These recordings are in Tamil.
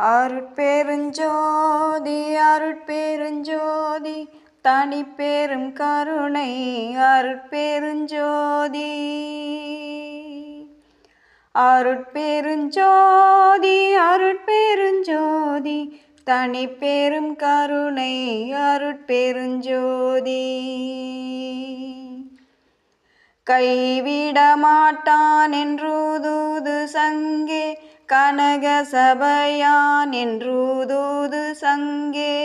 அருட்பெருஞ்சோதி அருட்பெருஞ்சோதி தனி பெரும் கருணை அருட்பெருஞ்சோதி. அருட்பெருஞ்சோதி அருட்பெருஞ்சோதி தனி பெரும் கருணை அருட்பெருஞ்சோதி. கைவிட மாட்டான் என்றூதூது சங்கே கனக சபையான் என்றூதூது சங்கே.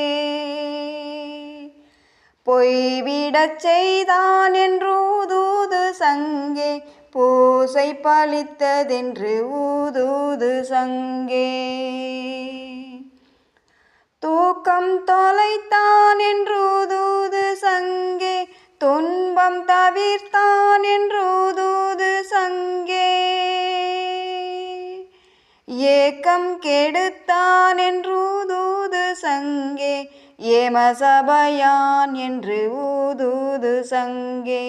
பொய்விடச் செய்தான் என்றூதூது சங்கே. பூசை பலித்ததென்று ஊதூது சங்கே. தூக்கம் தொலைத்தான் என்றூதூது சங்கே. துன்பம் தவிர்த்தான் என்றூதூது சங்கே. ஏக்கம் கெடுத்தான் என்று ஊதூது சங்கே. ஏம சபையான் என்று ஊதூது சங்கே.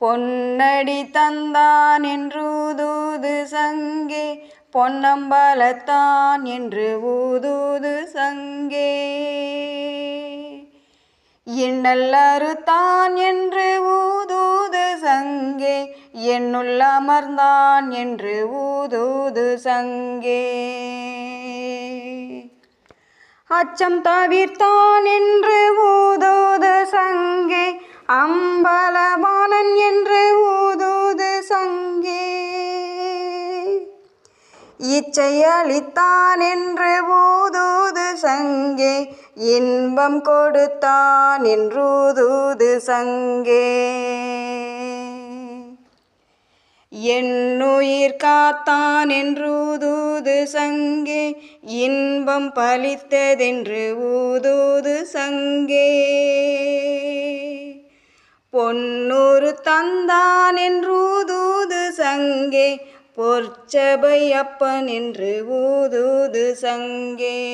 பொன்னடி தந்தான் என்று ஊதூது சங்கே. பொன்னம்பலத்தான் என்று ஊதூது சங்கே. இன்னல் அறுத்தான் என்று ஊது என்னுள் அமர்ந்தான் என்று ஊதூது சங்கே. அச்சம் தவிர்த்தான் என்று ஊதூது சங்கே. அம்பலபாலன் என்று ஊதூது சங்கே. இச்சை அளித்தான் என்று ஊதூது சங்கே. இன்பம் கொடுத்தான் என்றூதூது சங்கே. என்னுயிர் காத்தான் என்று ஊதூது சங்கே இன்பம் பலித்ததென்று ஊதூது சங்கே. பொன்னூறு தந்தான் என்று ஊதூது சங்கே பொற்சபை அப்பன் என்று ஊதூது சங்கே.